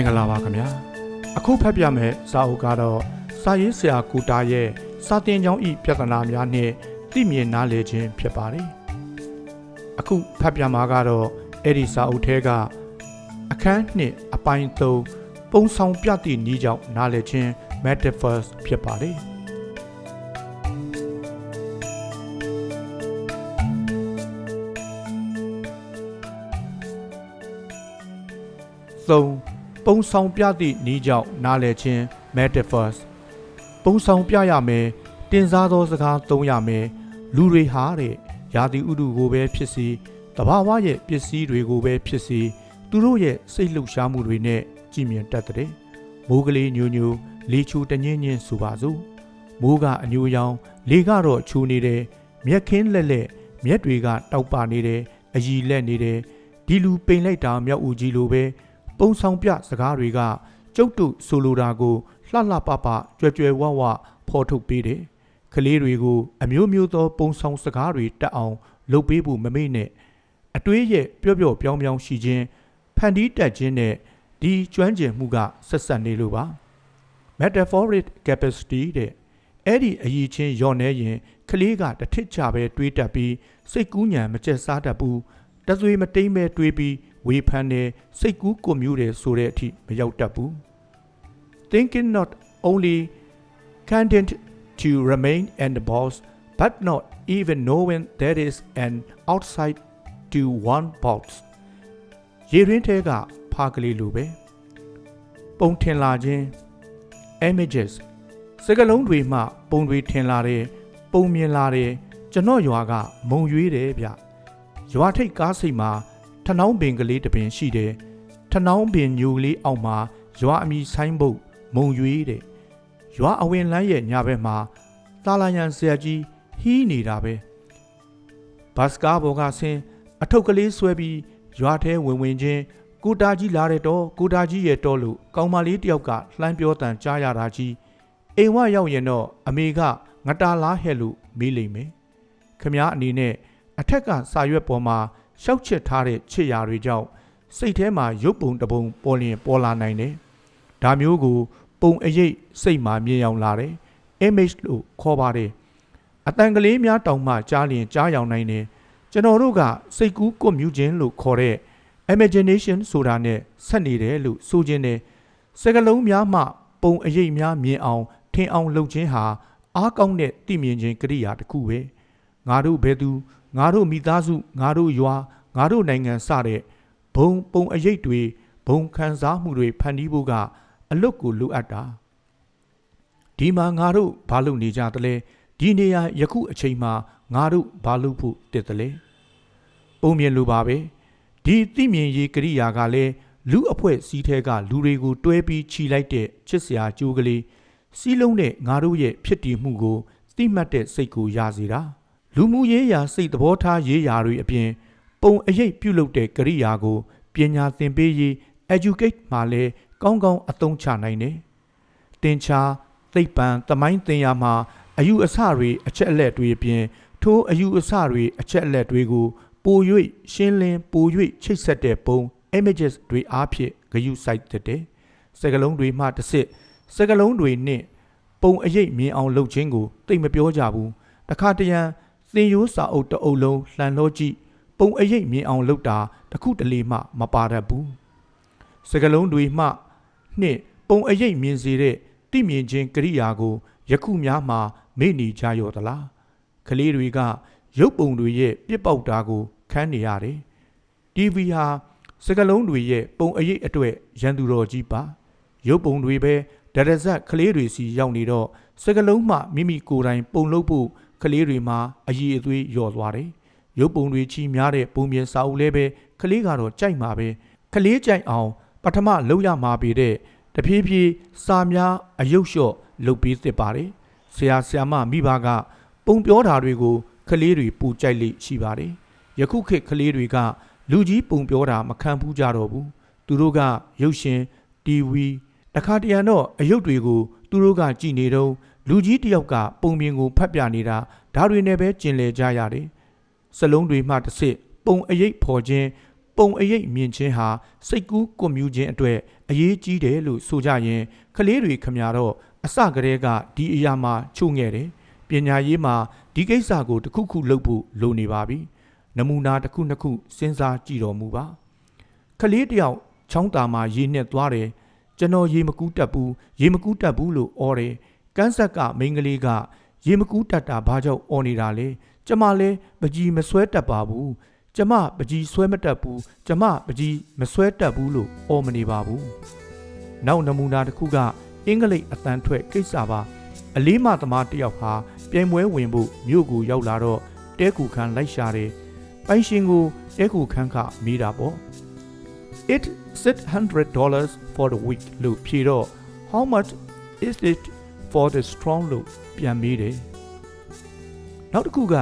မင်္ဂလာပါခင်ဗျာအခုဖတ်ပြမယ့်စာအုပ်ကတော့စာရေးဆရာကူတာရဲ့စာတင်ကြောင်းဤပြဿနာများနှင့်သိမြင်နားလည်ခြင်းဖြစ်ပါတယ်အခုဖတ်ပြမှာကတော့အဲ့ဒီစာအုပ်ထဲကအခန်းနှစ်အပိုင်း3ပုံဆောင်ပြသည့်ဤကြောင့်နားလည်ခြင်း metaphors ဖြစ်ပါတယ်သုံး ပုံဆောင်ပြသည့်ဤကြောင့်နားလည်ခြင်း metaphors ပုံဆောင်ပြရမယ်တင်စားသောစကားသုံးရမယ်လူတွေဟာတဲ့ယာတိဥတုကိုပဲဖြစ်စီတဘာဝရဲ့ပစ္စည်းတွေကိုပဲဖြစ်စီသူတို့ရဲ့စိတ်လှုပ်ရှားမှုတွေနဲ့ကြည်မြင်တတ်တဲ့မိုးကလေးညိုညိုလေချူတညင်းညင်းဆိုပါစို့မိုးကအညိုရောင်လေကတော့ချူနေတယ်မြက်ခင်းလက်လက်မြက်တွေကတောက်ပနေတယ်အီလက်နေတယ်ဒီလူပိန်လိုက်တာမြောက်ဦးကြီးလိုပဲ ပုံဆောင်ပြစကားတွေကကျုပ်တို့ဆိုလိုတာကိုလှလှပပကြွယ်ကြွယ်ဝဝဖော်ထုတ်ပေးတယ်ကလေးတွေကိုအမျိုးမျိုးသောပုံဆောင်စကားတွေတက်အောင် လုပ်ပေးဖို့မမေ့နဲ့အတွေးရဲ့ပျော့ပျော့ပြောင်းပြောင်းရှိခြင်းဖန်တီးတက်ခြင်းနဲ့ဒီကျွမ်းကျင်မှုကဆက်ဆက်နေလို့ပါ metaphoric capacity တဲ့အဲ့ဒီအည်ချင်းယော့နေရင်ကလေးကတစ်ထစ်ချပဲတွေးတတ်ပြီးစိတ်ကူးညံမကျက်စားတတ်ဘူးတသွေးမတိမ်ပဲတွေးပြီး ဝေဖန်တယ်စိတ်ကူးကွမျိုးတယ်ဆိုတဲ့အထိမရောက်တတ်ဘူး thinking not only content to remain and the boss but not even knowing there is an outside to one boss ရေရင်းထဲကဖားကလေးလိုပဲပုံထင်လာခြင်း images စကလုံးတွေမှပုံတွေထင်လာတယ်ပုံမြင်လာတယ်ကျွန်တော်ရွာကမုံရွေးတယ်ဗျရွာထိပ်ကားစိတ်မှာထ နောင်းပင်ကလေးတစ်ပင်ရှိတယ်ထနောင်းပင်ညိုလေးအောက်မှာရွာအမီဆိုင်ဘုတ်မုံရွေးတဲ့ရွာအဝင်လမ်းရဲ့ညာဘက်မှာသာလာယန်ဆရာကြီးဟီးနေတာပဲဘတ်စကားဘော်ကဆင်းအထုပ်ကလေးဆွဲပြီးရွာထဲဝင်ဝင်ချင်းကိုတာကြီးလာတဲ့တော့ကိုတာကြီးရဲ့တော့လို့ကောင်မလေးတယောက်ကလှမ်းပြောတန်ကြားရတာကြီးအိမ်ဝရောက်ရင်တော့အမေကငတာလားဟဲ့လို့မေးလိမ့်မယ်ခမည်းအနေနဲ့အထက်ကစာရွက်ပေါ်မှာ ရှောက်ချစ်ထားတဲ့ချစ်ရာတွေကြောင့်စိတ်ထဲမှာရုပ်ပုံတစ်ပုံပေါ်လျင်ပေါ်လာနိုင်တယ်ဒါမျိုးကို ပုံအရေးစိတ်မှာမြင်အောင်လာတယ် image လို့ခေါ်ပါတယ်အတန်ကလေးများတောင်မှကြားလျင်ကြားရောက်နိုင်တယ်ကျွန်တော်တို့ကစိတ်ကူးကွမြူးခြင်းလို့ခေါ်တဲ့ imagination ဆိုတာနဲ့ဆက်နေတယ်လို့ဆိုခြင်းနဲ့စကလုံးများမှ ပုံအရေးများမြင်အောင်ထင်အောင်လုပ်ခြင်းဟာအားကောင်းတဲ့သိမြင်ခြင်းကိရိယာတစ်ခုပဲငါတို့ဘယ်သူ ငါတို့မိသားစုငါတို့ရွာငါတို့နိုင်ငံစတဲ့ဘုံပုံအရေးတွေဘုံခံစားမှုတွေဖန်တီးဖို့ကအလွတ်ကိုလိုအပ်တာဒီမှာငါတို့ဘာလုပ်နေကြသလဲဒီနေရာယခုအချိန်မှာငါတို့ဘာလုပ်ဖို့တက်သလဲပုံမြင်လိုပါပဲဒီသိမြင်ရေးကိရိယာကလည်းလူအဖွဲ့စည်းထဲကလူတွေကိုတွဲပြီးခြိလိုက်တဲ့ချစ်စရာကြိုးကလေးစီးလုံးတဲ့ငါတို့ရဲ့ဖြစ်တည်မှုကိုသိမှတ်တဲ့စိတ်ကိုရစေတာ လူမှုရေးရာစိတ်သဘောထားရေးရာတွေအပြင် ပုံအရေးပြုလုပ်တဲ့ကိရိယာကိုပညာသင်ပေးရေး educate မှာလဲကောင်းကောင်းအသုံးချနိုင်တယ်။တင်ချာသိပ္ပံသမိုင်းသင်ရမှာအယူအဆတွေအချက်အလက်တွေအပြင်ထိုအယူအဆတွေအချက်အလက်တွေကိုပို၍ရှင်းလင်းပို၍ချိတ်ဆက်တဲ့ပုံ images တွေအားဖြင့်ဂရုစိုက်တဲ့တဲ့စကလုံးတွေမှတစ်စစ်စကလုံးတွေနဲ့ပုံအရေးမြင်အောင်လုပ်ခြင်းကိုသိမပြောကြဘူးတခါတရံ သင်ရိုးစာအုပ်တအုပ်လုံးလှန်လို့ကြည့်ပုံအရေးမြင်အောင်လုပ်တာတခုတလေမှမပါတတ်ဘူးစကလုံးတွေမှနှင့်ပုံအရေးမြင်စေတဲ့သိမြင်ခြင်းကိရိယာကိုယခုများမှာမေ့နေကြရောသလားကလေးတွေက ရုပ်ပုံတွေရဲ့ပြစ်ပေါက်တာကိုခန်းနေရတယ် TV ဟာစကလုံးတွေရဲ့ပုံအရေးအတွက်ရန်သူတော်ကြီးပါရုပ်ပုံတွေပဲဒရဇက်ကလေးတွေစီရောက်နေတော့စကလုံးမှမိမိကိုယ်တိုင်ပုံလုပ်ဖို့ ကလေးတွေမှာအည်အသွေးလျော့သွားတယ်ရုပ်ပုံတွေချီများတဲ့ပုံပြင်စာအုပ်လည်းပဲကလေးကတော့ကြိုက်မှာပဲကလေးကြိုက်အောင် ပထမလုပ်ရမှာပေတဲ့တဖြည်းဖြည်းစာများအယုတ်လျှော့လုပ်ပြီးသစ်ပါတယ်ဆရာဆရာမမိဘကပုံပြောတာတွေကိုကလေးတွေပူကြိုက်လိရှိပါတယ်ယခုခေတ်ကလေးတွေကလူကြီးပုံပြောတာမခံဘူးကြတော့ဘူးသူတို့ကရုပ်ရှင် TV တခါတရံတော့အယုတ်တွေကိုသူတို့ကကြည်နေတော့ လူကြီးတယောက်ကပုံပြင်ကိုဖတ်ပြနေတာဒါတွေနဲ့ပဲကျင်လည်ကြရတယ်စလုံးတွေမှတစ်စစ်ပုံအယိတ်ဖော်ခြင်းပပုံအရိပ်မြင်ခြင်းဟာစိတ်ကူးကွန်မြူခြင်းအတွက်အရေးကြီးတယ်လို့ဆိုကြရင်ကလေးတွေခမရတော့အစကတည်းကဒီအရာမှာချုံငယ်တယ်ပညာရေးမှာဒီကိစ္စကိုတစ်ခုခုလုပ်ဖို့လိုနေပါပြီနမူနာတစ်ခုနှစ်ခုစဉ်းစားကြည့်တော်မူပါကလေးတယောက်ချောင်းတာမှာရေနဲ့သွားတယ်ကျွန်တော်ရေမကူးတတ်ဘူးရေမကူးတတ်ဘူးလို့အော်တယ် ကန်းဆက်ကမိန်းကလေးကရေမကူးတတ်တာဘာကြောင့်အော်နေတာလဲကျမလည်းပကြီးမဆွဲတတ်ပါဘူးကျမပကြီးဆွဲမတတ်ဘူးကျမပကြီးမဆွဲတတ်ဘူးလို့အော်မနေပါဘူးနောက်နမူနာတစ်ခုကအင်္ဂလိပ်အတန်ထွက်ကိစ္စပါအလေးမသမားတစ်ယောက်ဟာပြိုင်ပွဲဝင်ဖို့မြို့ကိုရောက်လာတော့တဲကူခန်းလိုက်ရှာတယ်ပိုင်ရှင်ကိုတဲကူခန်းကမိတာပေါ့ it $600 for the week လို့ဖြေတော့ how much is it for the strong လို့ပြန်မေးတယ်နောက်တစ်ခုက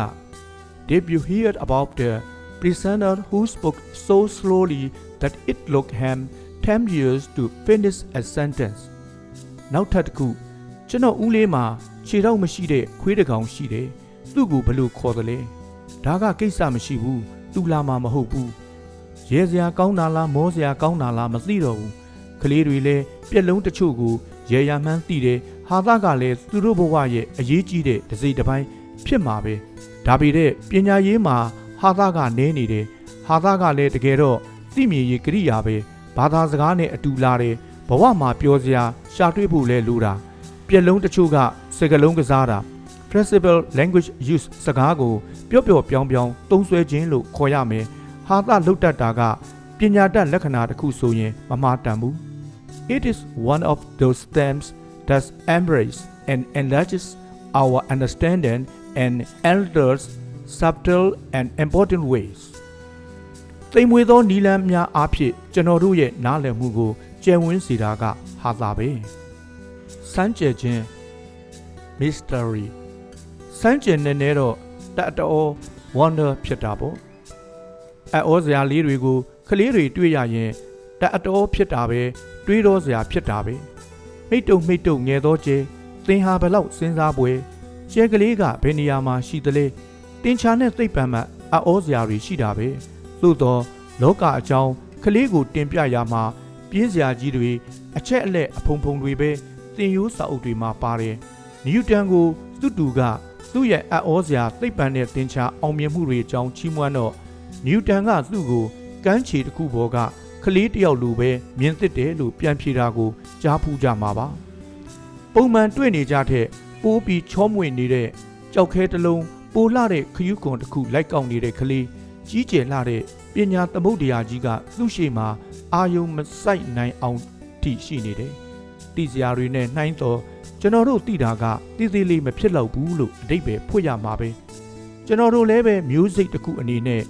did you hear about the prisoner who spoke so slowly that it took him 10 years to finish a sentence နောက်ထပ်တစ်ခုကျွန်တော်ဦးလေးမှာခြေတော့မရှိတဲ့ခွေးတစ်ကောင်ရှိတယ်သူ့ကိုဘယ်လိုခေါ်သလဲဒါကကိစ္စမရှိဘူးသူလာမှာမဟုတ်ဘူးရဲစရာကောင်းတာလားမောစရာကောင်းတာလားမသိတော့ဘူးကလေးတွေလည်းပြက်လုံးတချို့ကိုရေရမှန်းသိတယ် ဟာသကလည်းသူတို့ဘဝရဲ့အရေးကြီးတဲ့ဒစိတစ်ပိုင်းဖြစ်မှာပဲဒါပေမဲ့ပညာရေးမှာဟာသကနဲနေတယ်ဟာသကလည်းတကယ်တော့သိမြင်ရေးကရိယာပဲဘာသာစကားနဲ့အတူလာတယ်ဘဝမှာပြောစရာရှာတွေ့ဖို့လဲလိုတာပြက်လုံးတချို့ကစကလုံးကစားတာ flexible language use စကားကိုပျော့ပျော့ပြောင်းပြောင်းသုံးဆွဲခြင်းလို့ခေါ်ရမယ်ဟာသလုတ်တတ်တာကပညာတတ်လက္ခဏာတစ်ခုဆိုရင်မမှားတန်ဘူး It is one of those themes that embrace and enlarges our understanding and elders subtle and important ways သိမ်မွေသောနီလန်းများအားဖြင့်ကျွန်တော်တို့ရဲ့နားလည်မှုကိုကျယ်ဝန်းစေတာကဟာသာပဲစမ်းကြယ်ခြင်း mystery စမ်းကြယ်နေနေတော့တတ်တော် wonder ဖြစ်တာပေါ့အဩစရာလေးတွေကိုကလေးတွေတွေ့ရရင်တတ်တော်ဖြစ်တာပဲတွေးတော့စရာဖြစ်တာပဲ မိတ်တုံမိတ်တုံငယ်သောကျဲသင်ဟာဘလောက်စဉ်းစားပွဲကျဲကလေးကဘယ်နေရာမှာရှိသလဲတင်ချာနဲ့သိပ်ပံမှအဩစရာတွေရှိတာပဲသို့တော့လောကအကြောင်းကလေးကိုတင်ပြရမှာပြင်းစရာကြီးတွေအချက်အလက်အဖုံဖုံတွေပဲသင်ရိုးစာအုပ်တွေမှာပါတယ်နျူတန်ကိုသူ့တူကသူ့ရဲ့အဩစရာသိပ်ပံတဲ့တင်ချာအောင်မြင်မှုတွေအကြောင်းချီးမွမ်းတော့နျူတန်ကသူ့ကိုကမ်းခြေတစ်ခုပေါ်က ကလေးတယောက်လိုပဲမြင်သစ်တယ်လို့ပြန်ဖြေတာကိုကြားဖူးကြမှာပါပုံမှန်တွေ့နေကြတဲ့ပိုးပြီးချောမွေ့နေတဲ့ကြောက်ခဲတစ်လုံးပိုလှတဲ့ခယူးကွန်တစ်ခုလိုက်ကောက်နေတဲ့ကလေးကြီးကျယ်လှတဲ့ပညာသမုဒ္ဒရာကြီးကသူ့ရှိမှာအာယုံမဆိုင်နိုင်အောင်ထိရှိနေတယ်တိစရာတွေနဲ့နှိုင်းတော်ကျွန်တော်တို့တိတာကတည်တည်လေးမဖြစ်တော့ဘူးလို့အတိတ်ပဲဖွင့်ရမှာပဲကျွန်တော်တို့လည်းပဲမျိုးစိတ်တစ်ခုအနေနဲ့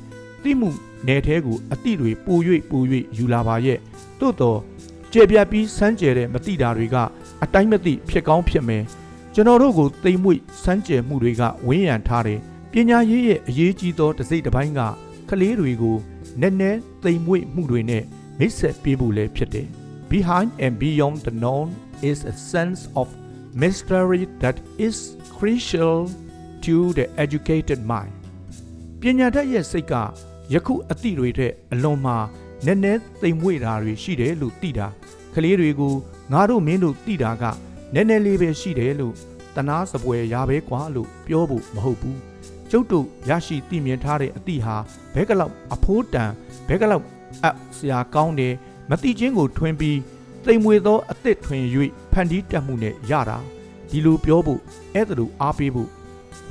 တိမှု နယ်ထဲကိုအတိတွေပို၍ပို၍ယူလာပါရဲ့သို့တော့ကျေပြတ်ပြီးစမ်းကြဲတဲ့မတိတာတွေကအတိုင်းမသိဖြစ်ကောင်းဖြစ်မယ်ကျွန်တော်တို့ကိုသိမ့်မွေ့စမ်းကြဲမှုတွေကဝင်းရံထားတယ်ပညာရေးရဲ့အရေးကြီးသောတစ်စိတ်တစ်ပိုင်းကကလေးတွေကိုနည်းနည်းသိမ့်မွေ့မှုတွေနဲ့မိတ်ဆက်ပေးဖို့လည်းဖြစ်တယ် Behind and beyond the known is a sense of mystery that is crucial to the educated mind ပညာတတ်ရဲ့စိတ်က ယခုအသည့်တွေတဲ့အလွန်မှာနည်းနည်းသိမ်မွေ့တာတွေရှိတယ်လို့သိတာကလေးတွေကိုငါတို့မင်းတို့သိတာကနည်းနည်းလေးပဲရှိတယ်လို့တနာစပွဲရပဲကွာလို့ပြောဖို့မဟုတ်ဘူးကျုပ်တို့ရရှိသိမြင်ထားတဲ့အသည့်ဟာဘဲကလောက်အဖိုးတန်ဘဲကလောက်အပ်စရာကောင်းတယ်မတိချင်းကိုထွင်းပြီးသိမ်မွေသောအသစ်ထွင်၍ဖန်တီးတတ်မှုနဲ့ရတာဒီလိုပြောဖို့အဲ့ဒါလိုအားပေးဖို့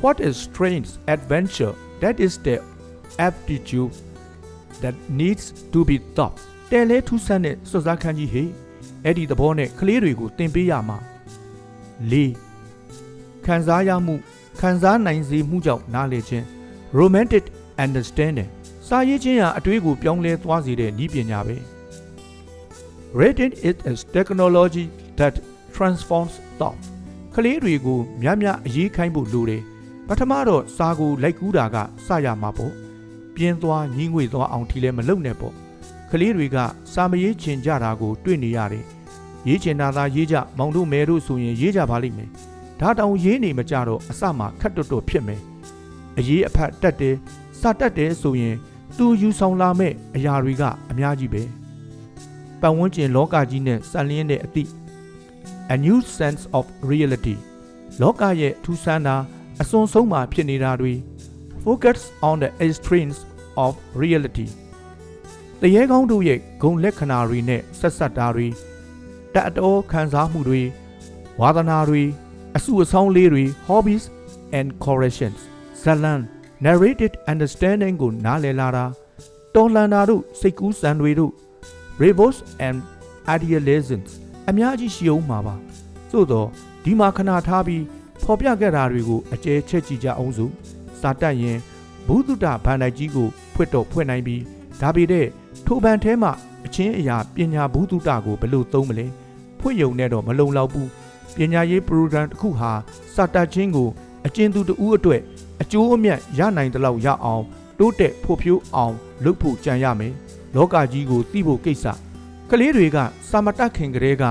what is strange adventure that is the aptitude that needs to be taught တဲလဲထူးဆန်းတဲ့စွတ်စားခန်းကြီးဟေအဲ့ဒီသဘောနဲ့ကလေးတွေကိုသင်ပေးရမှာ၄ခံစားရမှုခံစားနိုင်စေမှုကြောင့်နားလည်ခြင်း romantic understanding စာရေးခြင်းဟာအတွေးကိုပြောင်းလဲသွားစေတဲ့နည်းပညာပဲ Reading is a technology that transforms thought ကလေးတွေကိုများများအရေးခိုင်းဖို့လိုတယ်ပထမတော့စာကိုလိုက်ကူးတာကစရမှာပေါ့ ပြင်းသွားညှိငွေသွားအောင်ထီလဲမလုပ်နဲ့ပေါ့ကလေးတွေကစာမရေးချင်ကြတာကိုတွေ့နေရတယ်ရေးချင်တာသာရေးကြမောင်တို့မဲတို့ဆိုရင်ရေးကြပါလိမ့်မယ်ဒါတောင်ရေးနေမကြတော့အစမှခက်တွတ်တွတ်ဖြစ်မယ်အရေးအဖတ်တက်တယ်စတက်တယ်ဆိုရင် သူယူဆောင်လာမဲ့အရာတွေကအများကြီးပဲပတ်ဝန်းကျင်လောကကြီးနဲ့စံလျင်းတဲ့အသည့် a new sense of reality လောကရဲ့ထူးဆန်းတာအစွန်ဆုံးမှာဖြစ်နေတာတွေ focus on the extremes of reality တရေကောင်းတို့ရဲ့ဂုံလက္ခဏာတွေနဲ့ဆက်ဆက်တာတွေတတ်အတော်ခံစားမှုတွေဝါသနာတွေအစုအဆောင်လေးတွေ hobbies and corrections ဇလန် narrated understanding ကိုနားလည်လာတာတော်လန်တာတို့စိတ်ကူးစံတွေတို့ rebels and idealisms အများကြီးရှိအောင်မှာပါသို့တော့ဒီမှာခဏထားပြီးဖော်ပြခဲ့တာတွေကိုအကျဲချက်ကြည့်ကြအောင်စို့ စာတတ်ရင်ဘုဒ္ဓဗန္ဒိုက်ကြီးကိုဖွင့်တော့ဖွင့်နိုင်ပြီးဒါပေမဲ့ထိုဘန်ထဲမှာအချင်းအရာပညာဘုဒ္ဓကိုဘယ်လိုသုံးမလဲဖွင့်ယုံနဲ့တော့မလုံလောက်ဘူးပညာရေး program တစ်ခုဟာစာတတ်ခြင်းကိုအကျဉ်သူတဦးအတွက်အကျိုးအမြတ်ရနိုင်တဲ့လောက်ရအောင်တိုးတက်ဖို့ဖြိုးအောင်လုပ်ဖို့ကြံရမယ်လောကကြီးကိုသိဖို့ကိစ္စကလေးတွေကစာမတတ်ခင်ကလေးက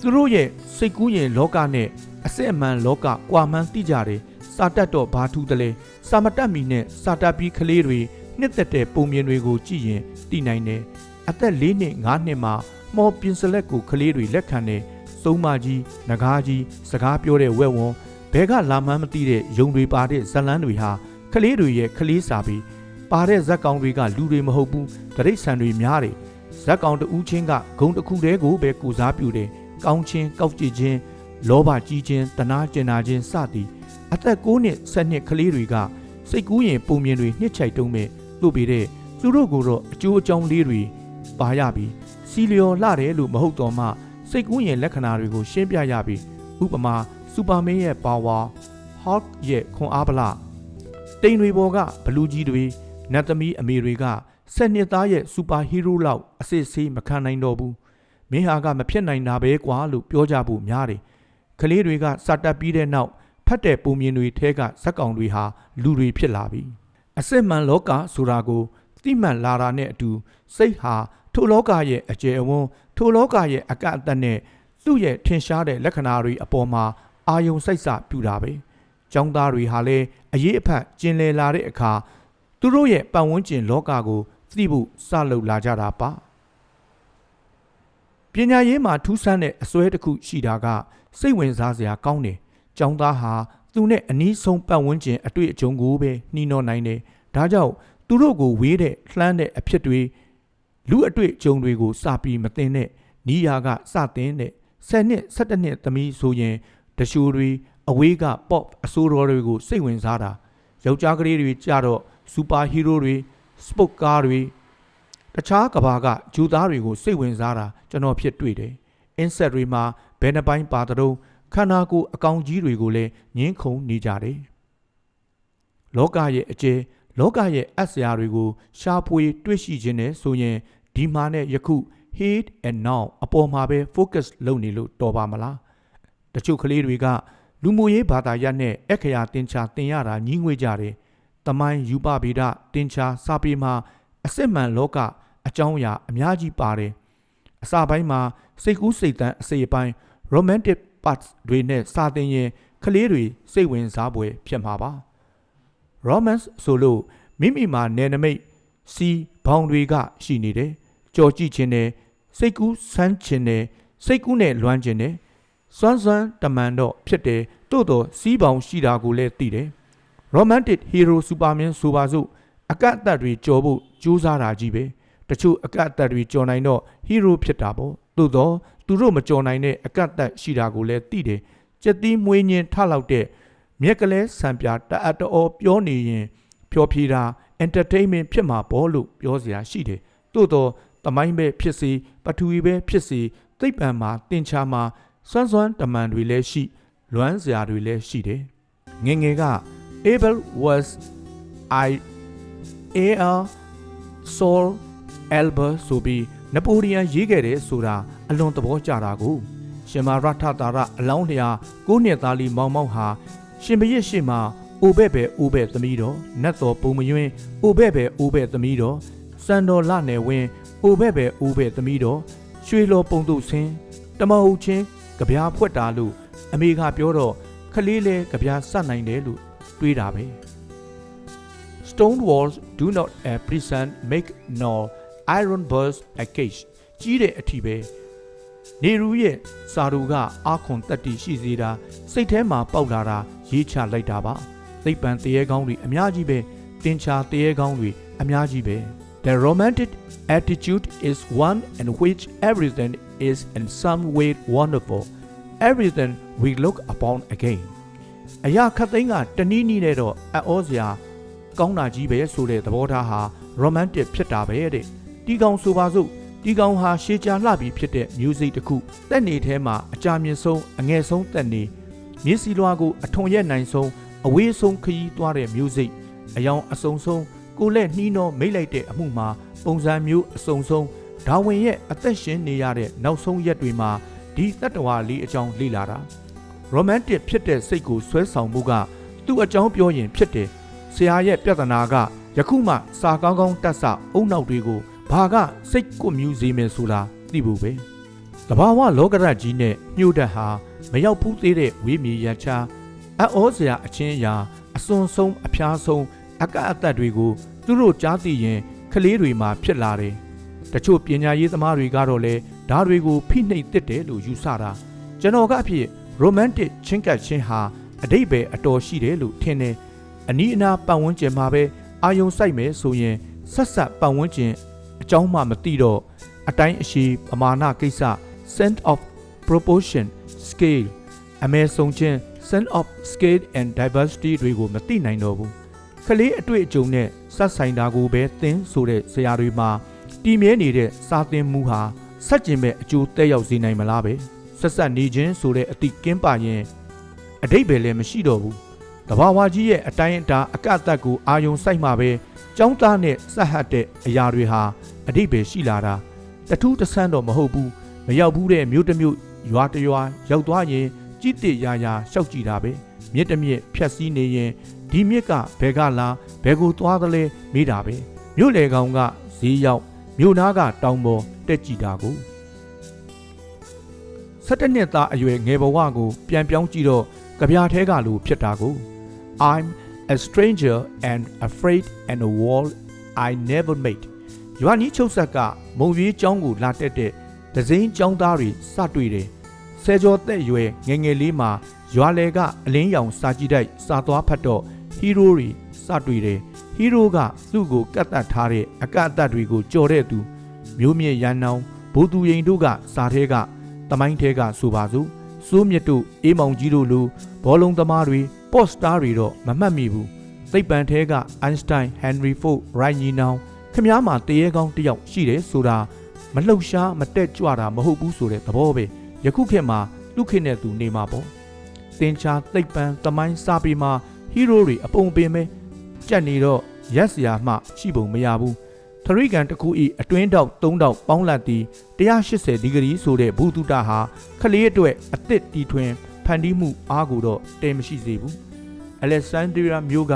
သူတို့ရဲ့စိတ်ကူးရင်လောကနဲ့အစစ်အမှန်လောကကွာမှန်းသိကြတယ် စာတတ်တော့ဘာထူးတလဲစာမတတ်မီနဲ့စာတတ်ပြီးကလေးတွေနှစ်သက်တဲ့ပုံမြင်တွေကိုကြည့်ရင်သိနိုင်တယ်အသက်၄နှစ်၅နှစ်မှာမော်ပင်စလက်ကိုကလေးတွေလက်ခံတယ်စုံမကြီးငကားကြီးစကားပြောတဲ့ဝက်ဝွန်ဘဲကလာမှန်းမသိတဲ့ယုံတွေပါတဲ့ဇလန်းတွေဟာကလေးတွေရဲ့ကလေးစာပြီးပါတဲ့ဇက်ကောင်တွေကလူတွေမဟုတ်ဘူးတရိတ်ဆန်တွေများတယ်ဇက်ကောင်တူးချင်းကဂုံတစ်ခုတည်းကိုပဲကူစားပြူတယ်ကောင်းချင်းကောက်ကြည့်ခြင်းလောဘကြီးခြင်းတနာကျင်နာခြင်းစသည် အသက်9နှစ်10နှစ်ကလေးတွေကစိတ်ကူးရင်ပုံမြင်တွေနှစ်ချိုက်တုံးမဲ့လို့ပြီးတဲ့သူတို့ကိုတော့အကျိုးအကြောင်းလေးတွေပါရပြီးစီလျော်လှတယ်လို့မဟုတ်တော့မှစိတ်ကူးရင်လက္ခဏာတွေကိုရှင်းပြရပြီးဥပမာစူပါမင်းရဲ့ပါဝါဟော့ရဲ့ခွန်အားပလတိမ်တွေပေါ်ကဘလူးကြီးတွေနတ်သမီးအမေတွေကဆက်နှစ်သားရဲ့စူပါဟီးရိုးလောက်အစစ်ဆေးမခံနိုင်တော့ဘူးမင်းဟာကမဖြစ်နိုင်တာပဲကွာလို့ပြောကြဖို့များတယ်ကလေးတွေကစတက်ပြီးတဲ့နောက် ဖတ်တဲ့ပုံမြင်တွေထဲကဇက်ကောင်တွေဟာလူတွေဖြစ်လာပြီအစစ်မှန်လောကဆိုတာကိုသိမှန်လာတာနဲ့အတူစိတ်ဟာထိုလောကရဲ့အကျယ်အဝန်းထိုလောကရဲ့အကန့်အသတ်နဲ့သူ့ရဲ့ထင်ရှားတဲ့လက္ခဏာတွေအပေါ်မှာအာယုံစိတ်ဆပြူတာပဲ။ကျောင်းသားတွေဟာလည်းအရေးအဖတ်ကျင်လည်လာတဲ့အခါသူတို့ရဲ့ပတ်ဝန်းကျင်လောကကိုသိဖို့စလုပ်လာကြတာပါ။ပညာရေးမှာထူးဆန်းတဲ့အစွဲတစ်ခုရှိတာကစိတ်ဝင်စားစရာကောင်းတယ်။ ကျောင်းသားဟာသူနဲ့အနီးဆုံးပတ်ဝန်းကျင်အတွေ့အကြုံကိုပဲနှီးနှောနိုင်တယ်။ဒါကြောင့်သူတို့ကိုဝေးတဲ့လှမ်းတဲ့အဖြစ်တွေလူအတွေ့အကြုံတွေကိုစပြီးမသိတဲ့နီးယာကစတင်တဲ့10နှစ်17နှစ်သမီးဆိုရင်တရှိုးတွေအဝေးက pop အစိုးရတွေကိုစိတ်ဝင်စားတာယောက်ျားကလေးတွေကြတော့စူပါဟီးရိုးတွေစပုတ်ကားတွေတခြားကဘာကဂျူသားတွေကိုစိတ်ဝင်စားတာကျွန်တော်ဖြစ်တွေ့တယ်။ insect တွေမှာဘယ်နှပိုင်းပါတုံး ခန္ဓာကိုယ်အကောင်ကြီးတွေကိုလည်းငင်းခုန်နေကြတယ်။လောကရဲ့အကျယ်လောကရဲ့အဆရာတွေကိုရှားဖွေတွေ့ရှိခြင်းနဲ့ဆိုရင်ဒီမှာနဲ့ယခု hate and now အပေါ်မှာပဲ focus လုပ်နေလို့တော်ပါမလားတချို့ကလေးတွေကလူမှုရေးဘာသာရပ်နဲ့အခရာတင်ချာတင်ရတာညီးငွေကြတယ်တမိုင်းယူပဗေဒတင်ချာစာပေမှာအစစ်မှန်လောကအကြောင်းအရာအများကြီးပါတယ်အစာပိုင်းမှာစိတ်ကူးစိတ်တန်းအစိပ်ပိုင်း romantic parts တွေနဲ့စာသင်ရင်ကလေးတွေစိတ်ဝင်စားပွဲဖြစ်မှာပါ romance ဆိုလို့မိမိမှာနယ်နမိတ်စီဘောင်တွေကရှိနေတယ်ကြော်ကြည့်ခြင်းနဲ့စိတ်ကူးဆန်းခြင်းနဲ့စိတ်ကူးနဲ့လွမ်းခြင်းနဲ့စွမ်းစွမ်းတမန်တော့ဖြစ်တယ်တို့တော့စီးပေါင်ရှိတာကိုလည်းသိတယ် romantic hero superman ဆိုပါစို့အကန့်အသတ်တွေကြော်ဖို့ကြိုးစားတာကြီးပဲတချို့အကန့်အသတ်တွေကြော်နိုင်တော့ hero ဖြစ်တာပေါ့ သို့တော့သူတို့မကြော်နိုင်တဲ့အကန့်အသတ်ရှိတာကိုလည်းသိတယ်စက်သီးမွေးညင်းထလောက်တဲ့မြက်ကလေးဆံပြတအပ်တော်ပြောနေရင်ဖြောဖြေတာ entertainment ဖြစ်မှာပေါ့လို့ပြောစရာရှိတယ်သို့တော့တမိုင်းပဲဖြစ်စီပထဝီပဲဖြစ်စီသိပ္ပံမှာတင်ချာမှာစွမ်းစွမ်းတမန်တွေလည်းရှိ လွမ်းစရာတွေလည်းရှိတယ်ငယ်ငယ်က Abel was I AR Sol Albert ဆိုပြီး နပိုလီယန်ရေးခဲ့တယ်ဆိုတာအလွန်သဘောကျတာကိုရှင်မာရထတာရအလောင်းလျာကိုနှစ်သားလီမောင်မောင်ဟာရှင်ဘရစ်ရှိမှာအိုဘဲ့ပဲအိုဘဲ့သမီးတော်နတ်တော်ပုံမယွင်းအိုဘဲ့ပဲအိုဘဲ့သမီးတော်စံတော်လနယ်ဝင်းအိုဘဲ့ပဲအိုဘဲ့သမီးတော်ရွှေလောပုံတုဆင်းတမဟုတ်ချင်းကြပြားဖွက်တာလို့အမေကပြောတော့ခလေးလဲကြပြားစနိုင်တယ်လို့တွေးတာပဲ stone walls do not a prison make nor iron bars a cage ကြီးတဲ့အထီပဲနေရူရဲ့စာရူကအာခွန်တက်တီရှိစေတာစိတ်ထဲမှာပေါက်လာတာရေးချလိုက်တာပါသိပ္ပံတရေကောင်းတွေအများကြီးပဲတင်ချာတရေကောင်းတွေအများကြီးပဲ The romantic attitude is one in which everything is in some way wonderful everything we look upon again အရာခတ်သိမ်းကတနည်းနည်းနဲ့တော့အဩစရာကောင်းတာကြီးပဲဆိုတဲ့သဘောထားဟာ romantic ဖြစ်တာပဲတဲ့ ဒီကောင်ဆိုပါစို့ဒီကောင်ဟာရှေးကြာလှပြီဖြစ်တဲ့ music တစ်ခုတက်နေထဲမှာအကြမြင့်ဆုံးအငယ်ဆုံးတက်နေမျက်စိလွှာကိုအထွန်ရက်နိုင်ဆုံးအဝေးဆုံးခရီးသွားတဲ့ music အယောင်အစုံဆုံးကိုလက်နှီးနှောမိတ်လိုက်တဲ့အမှုမှာပုံစံမျိုးအစုံဆုံးဒါဝင်ရဲ့အသက်ရှင်နေရတဲ့နောက်ဆုံးရက်တွေမှာဒီတတ္တဝါလေးအကြောင်းလေ့လာတာ romantic ဖြစ်တဲ့စိတ်ကိုဆွဲဆောင်မှုကသူ့အကြောင်းပြောရင်ဖြစ်တယ်ဆရာရဲ့ပြဿနာကယခုမှစာကောင်းကောင်းတက်ဆအုံနောက်တွေကို ဘာကစိတ်ကိုမြူစေမယ်ဆိုတာသိဖို့ပဲတဘာဝလောကရကြီးနဲ့ညှို့တက်ဟာမရောက်ဘူးသေးတဲ့ဝေးမြေရချာအဩစရာအချင်းအရာအစွန်ဆုံးအဖျားဆုံးအကအသက်တွေကိုသူတို့ကြားသိရင်ကလေးတွေမှာဖြစ်လာတယ်တချို့ပညာရေးသမားတွေကတော့လေဓာတ်တွေကိုဖိနှိပ်တစ်တယ်လို့ယူဆတာကျွန်တော်ကအဖြစ် romantic ချင်းကပ်ချင်းဟာအတိတ်ပဲအတော်ရှိတယ်လို့ထင်တယ်အနီးအနားပတ်ဝန်းကျင်မှာပဲအာယုံစိုက်မယ်ဆိုရင်ဆက်ဆက်ပတ်ဝန်းကျင် အကြောင်းမှမသိတော့အတိုင်းအရှိပမာဏကိစ္စ sense of proportion scale အမဲဆုံးချင်း sense of scale and diversity တွေကိုမသိနိုင်တော့ဘူးခလေးအတွေ့အကြုံနဲ့ဆက်ဆိုင်တာကိုပဲသင်ဆိုတဲ့ဆရာတွေမှာတည်မြဲနေတဲ့စာသင်မှုဟာဆက်ကျင်မဲ့အကျိုးတက်ရောက်စေနိုင်မလားပဲဆက်ဆက်နေခြင်းဆိုတဲ့အတိကင်းပါရင်အတိတ်ပဲလည်းမရှိတော့ဘူးတဘာဝကြီးရဲ့အတိုင်းအတာအကတ်အသတ်ကိုအာယုံစိုက်မှပဲကျောင်းသားနဲ့ဆက်ဟတ်တဲ့အရာတွေဟာ အတိတ်ပဲရှိလာတာတထူးတဆန်းတော့မဟုတ်ဘူးမရောက်ဘူးတဲ့မြို့တစ်မြို့ရွာတစ်ရွာရောက်သွားရင်ကြည်တည်ရာရာရှောက်ကြည့်တာပဲမြစ်တစ်မြစ်ဖြတ်စည်းနေရင်ဒီမြစ်ကဘယ်ကလာဘယ်ကိုသွားသလဲမေးတာပဲမြို့လေကောင်ကဈေးရောက်မြို့နားကတောင်ပေါ်တက်ကြည့်တာကို17နှစ်သားအရွယ်ငယ်ဘဝကိုပြန်ပြောင်းကြည့်တော့ကြပြားထဲကလူဖြစ်တာကို I'm a stranger and afraid and a wall I never made ရွာနီးချုပ်ဆက်ကမုံရွေးကျောင်းကိုလာတက်တဲ့ဒဇင်းကျောင်းသားတွေစတွေ့တယ်ဆယ်ကျော်သက်ရွယ်ငယ်ငယ်လေးမှာရွာလေကအလင်းရောင်စာကြည့်တိုက်စာသွားဖတ်တော့ဟီးရိုးတွေစတွေ့တယ်ဟီးရိုးကသူ့ကိုကတ်တက်ထားတဲ့အကတ်အသတ်တွေကိုကြော်တဲ့သူမျိုးမြင့်ရန်နောင်ဘိုးသူရင်တို့ကစာထဲကတမိုင်းထဲကဆိုပါစို့စိုးမြတ်တို့အေးမောင်ကြီးတို့လိုဘောလုံးသမားတွေပေါ့စတာတွေတော့မမှတ်မိဘူးသိပ္ပံထဲကအိုင်းစတိုင်းဟန်နရီဖို့ရိုင်ညီနောင် ခမားမှာတရေကောင်းတစ်ယောက်ရှိတယ်ဆိုတာမလှုပ်ရှားမတက်ကြွတာမဟုတ်ဘူးဆိုတဲ့သဘောပဲယခုခေတ်မှာလူခေတ်နဲ့သူနေမှာပေါ့တင်ချာသိပ္ပံသမိုင်းစာပေမှာဟီးရိုးတွေအပုံပင်ပဲကြက်နေတော့ရက်စရာမှရှိပုံမရဘူးထရိကန်တစ်ခုဤအတွင်းတောက်၃တောက်ပေါင်းလက်သည်180ဒီဂရီဆိုတဲ့ဘူတုတဟာခလေးအတွက်အသစ်တီထွင်ဖန်တီးမှုအားကိုတော့တဲမရှိစေဘူးအလက်ဆန်ဒရီယာမြို့က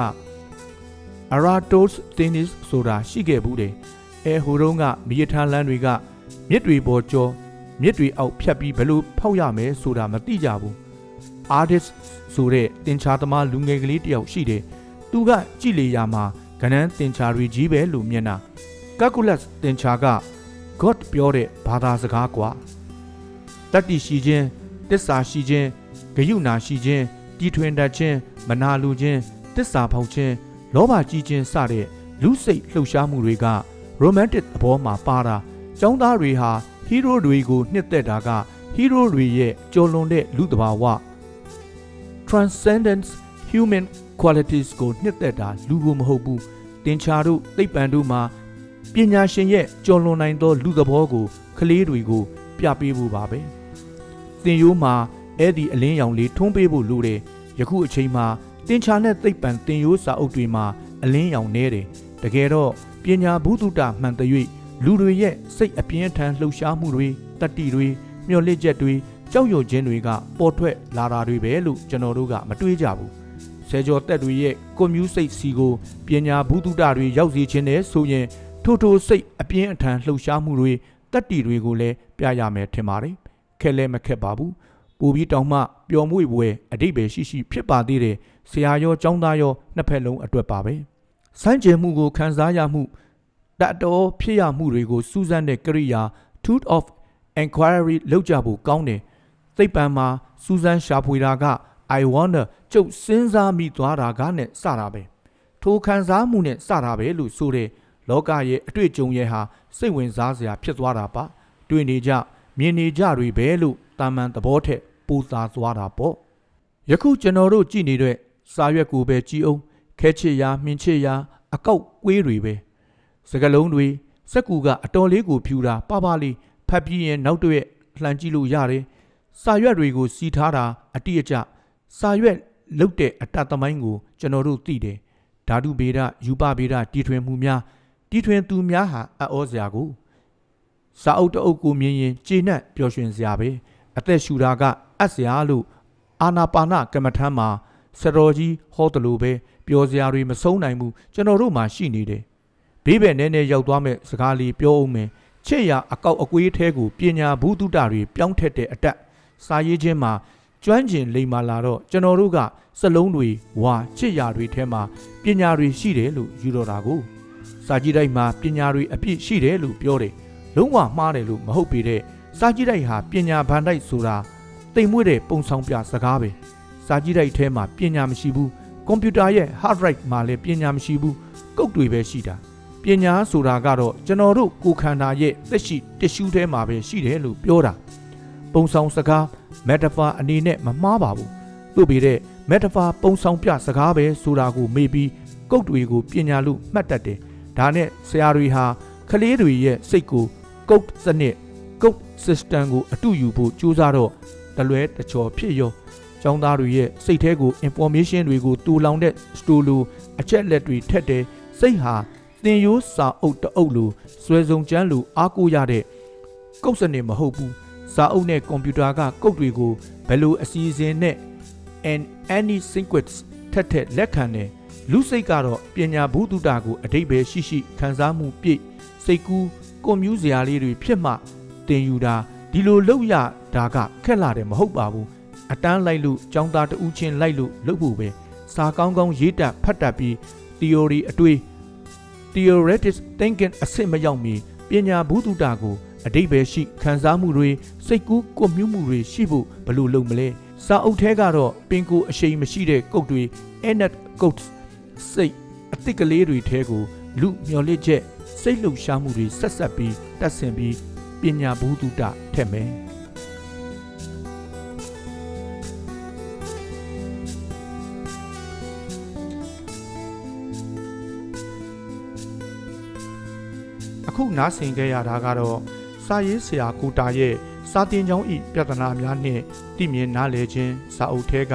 Aratos Tennis ဆိုတာရှိခဲ့ဘူးတယ်အဲဟိုတုန်းကမီးရထားလမ်းတွေကမြစ်တွေပေါ်ကျော်မြစ်တွေအောက်ဖြတ်ပြီးဘယ်လိုဖောက်ရမယ်ဆိုတာမသိကြဘူး artist ဆိုတဲ့တင်ချာသမားလူငယ်ကလေးတယောက်ရှိတယ်သူကကြည်လေရာမှာကနန်းတင်ချာတွေကြီးပဲလို့မျက်နှာ calculus တင်ချာက god ပြောတဲ့ဘာသာစကားကွာတတ္တိရှိခြင်းတစ္ဆာရှိခြင်းဂယုဏရှိခြင်းတီထွင်တတ်ခြင်းမနာလိုခြင်းတစ္ဆာဖောက်ခြင်း လောဘကြီးခြင်းစတဲ့လူစိတ်လှုပ်ရှားမှုတွေက romantic သဘောမှာပါတာចောင်းသားတွေဟာဟီးရိုးတွေကိုနှစ်သက်တာကဟီးရိုးတွေရဲ့ကြော်လွန်တဲ့လူတဘာဝ transcendence human qualities ကိုနှစ်သက်တာလူကိုမဟုတ်ဘူးတင်ချာတို့သိပ္ပံတို့မှာပညာရှင်ရဲ့ကြော်လွန်နိုင်သော လူသဘောကိုကလေးတွေကို ပြပေးဖို့ပါပဲသင်ရိုးမှာအဲ့ဒီအလင်းရောင်လေးထွန်းပေးဖို့လိုတယ်ယခုအချိန်မှာ တင်ချာနဲ့သိပ္ပံသင်ရိုးစာအုပ်တွေမှာအလင်းရောင်နေတယ်တကယ်တော့ပညာဘုဒ္ဓတာမှန်တ၍လူတွေရဲ့စိတ်အပြင်းထန်လှုပ်ရှားမှုတွေတတ္တိတွေမျှော်လင့်ချက်တွေကြောက်ရွံ့ခြင်းတွေကပေါ်ထွက်လာတာတွေပဲလို့ကျွန်တော်တို့ကမတွေးကြဘူးဆယ်ကျော်တက်တွေရဲ့ကွန်မြူစိတ်စီကိုပညာဘုဒ္ဓတာတွေရောက်စေခြင်းနဲ့ဆိုရင်ထိုထိုစိတ်အပြင်းအထန်လှုပ်ရှားမှုတွေတတ္တိတွေကိုလည်းပြရမယ်ထင်ပါတယ်ခက်လဲမခက်ပါဘူးပူပြီးတောင်မှပျော်မွေ့ပွဲအတိတ်ပဲရှိရှိဖြစ်ပါသေးတယ် ဆရာရောចောင်းသားရောနှစ်ဖက်လုံးအတွက်ပါပဲစမ်းကြယ်မှုကိုခံစားရမှုတတ်တော်ဖြစ်ရမှုတွေကိုစူးစမ်းတဲ့ကရိယာ tooth of inquiry လောက်ကြဖို့ကောင်းတယ်သိပ္ပံမှာစူးစမ်းရှာဖွေတာက I wonder ကျုပ်စဉ်းစားမိသွားတာကနဲ့စတာပဲထိုခံစားမှုနဲ့စတာပဲလို့ဆိုတဲ့လောကရဲ့အတွေ့အကြုံရဲ့ဟာစိတ်ဝင်စားစရာဖြစ်သွားတာပါတွေ့နေကြမြင်နေကြတွေပဲလို့တာမန်သဘောထက်ပူသာသွားတာပေါ့ယခုကျွန်တော်တို့ကြည့်နေတဲ့ စာရွက်ကိုပဲကြည်အောင်ခဲချစ်ရာမြင်ချစ်ရာအကောက်ကွေးတွေပဲစကလုံးတွေစက်ကူကအတော်လေးကိုဖြူတာပပလေးဖတ်ပြီးရင်နောက်တော့လှန်ကြည့်လို့ရတယ်စာရွက်တွေကိုစီထားတာအတိအကျစာရွက်လုတ်တဲ့အတ္တသမိုင်းကိုကျွန်တော်တို့သိတယ်ဓာတုဗေဒယူပဗေဒတီထွင်မှုများတီထွင်သူများဟာအံ့ဩစရာကိုစာအုပ်တအုပ်ကိုမြင်ရင်ကျေနပ်ပျော်ရွှင်စရာပဲအသက်ရှူတာကအပ်စရာလို့အာနာပါနကမ္မထမ်းမှာ စတော်ကြီးဟောတယ်လို့ပဲပျော်စရာတွေမဆုံးနိုင်ဘူးကျွန်တော်တို့မှာရှိနေတယ်ဘေးဘက်နဲနဲရောက်သွားမဲ့စကားလေးပြောအောင်မယ်ချစ်ရအကောက်အကွေးထဲကိုပညာဘူးတုတတွေပြောင်းထက်တဲ့အတက်စာရေးခြင်းမှာကျွမ်းကျင်လိမ္မာလာတော့ကျွန်တော်တို့ကစလုံးတွေဝါချစ်ရာတွေထဲမှာပညာတွေရှိတယ်လို့ယူတော့တာကိုစာကြည့်တိုက်မှာပညာတွေအပြည့်ရှိတယ်လို့ပြောတယ်လုံးဝမှားတယ်လို့မဟုတ်ပေတဲ့စာကြည့်တိုက်ဟာပညာဗန်တိုက်ဆိုတာတိမ်မွေ့တဲ့ပုံဆောင်ပြစကားပဲ စာကြည့်တိုက်ထဲမှာပညာမရှိဘူးကွန်ပျူတာရဲ့ hard drive မှာလည်းပညာမရှိဘူးကုတ်တွေပဲရှိတာပညာဆိုတာကတော့ကျွန်တော်တို့ကိုယ်ခန္ဓာရဲ့သက်ရှိတ िश ူးထဲမှာပဲရှိတယ်လို့ပြောတာပုံဆောင်စကား metaphor အနေနဲ့မမှားပါဘူးတို့ပေတဲ့ metaphor ပုံဆောင်ပြစကားပဲဆိုတာကိုမေ့ပြီးကုတ်တွေကိုပညာလို့မှတ်တတ်တယ်ဒါနဲ့ဆရာတွေဟာကလေးတွေရဲ့စိတ်ကိုကုတ်စနစ်ကုတ် system ကိုအတူယူဖို့ကြိုးစားတော့တလွဲတချော်ဖြစ်ရော ကျောင်းသားတွေရဲ့စိတ်ထဲကို information တွေကိုတူလောင်တဲ့ store လိုအချက်လက်တွေထက်တယ်စိတ်ဟာသင်ရိုးစာအုပ်တအုပ်လိုစွဲစုံကျန်းလိုအားကိုးရတဲ့ကုတ်စနစ်မဟုတ်ဘူးစာအုပ်နဲ့ကွန်ပျူတာကကုတ်တွေကိုဘယ်လိုအစီအစဉ်နဲ့ and any sequence ထက်ထက်လက်ခံတယ်လူစိတ်ကတော့ပညာဘူးတုတာကိုအတိတ်ပဲရှိရှိခံစားမှုပြည့်စိတ်ကူးကွန်မြူးစရာလေးတွေဖြစ်မှတင်ယူတာဒီလိုလောက်ရတာကခက်လာတယ်မဟုတ်ပါဘူး အတန်းလိုက်လို့ចောင်းသားတူးချင်းလိုက်လို့လုပ်ဖို့ပဲစာကောင်းကောင်းရေးတတ်ဖတ်တတ်ပြီး theory အတွေ့ theoretic thinking အစစ်မရောက်မီပညာဘူးတုတာကိုအတိတ်ပဲရှိခံစားမှုတွေစိတ်ကူးကွန်မြူးမှုတွေရှိဖို့ဘလို့လုပ်မလဲစာအုပ်ထဲကတော့ပင်ကိုအရှိန်မရှိတဲ့ကုတ်တွေ enet coats စိတ်အသစ်ကလေးတွေထဲကိုလူမျော်လင့်ချက်စိတ်လှုပ်ရှားမှုတွေဆက်ဆက်ပြီးတတ်ဆင်ပြီးပညာဘူးတုတထက်မယ် အခုနားဆင်ခဲ့ရတာကတော့စာရေးဆရာကိုတာရဲ့စာတင်ကျောင်းဤပြဿနာများနှင့်တည်မြင်နားလည်ခြင်းစာအုပ်ထဲက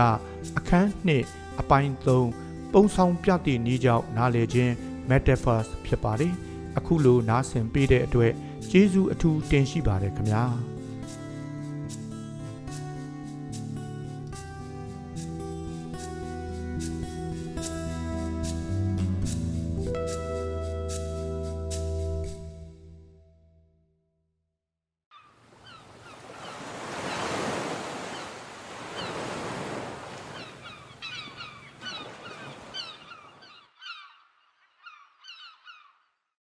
အခန်းနှစ်အပိုင်း3ပုံဆောင်ပြသည့်နည်းကြောင့်နားလည်ခြင်း metaphors ဖြစ်ပါတယ်အခုလိုနားဆင်ပေးတဲ့အတွက်ကျေးဇူးအထူးတင်ရှိပါတယ်ခင်ဗျာ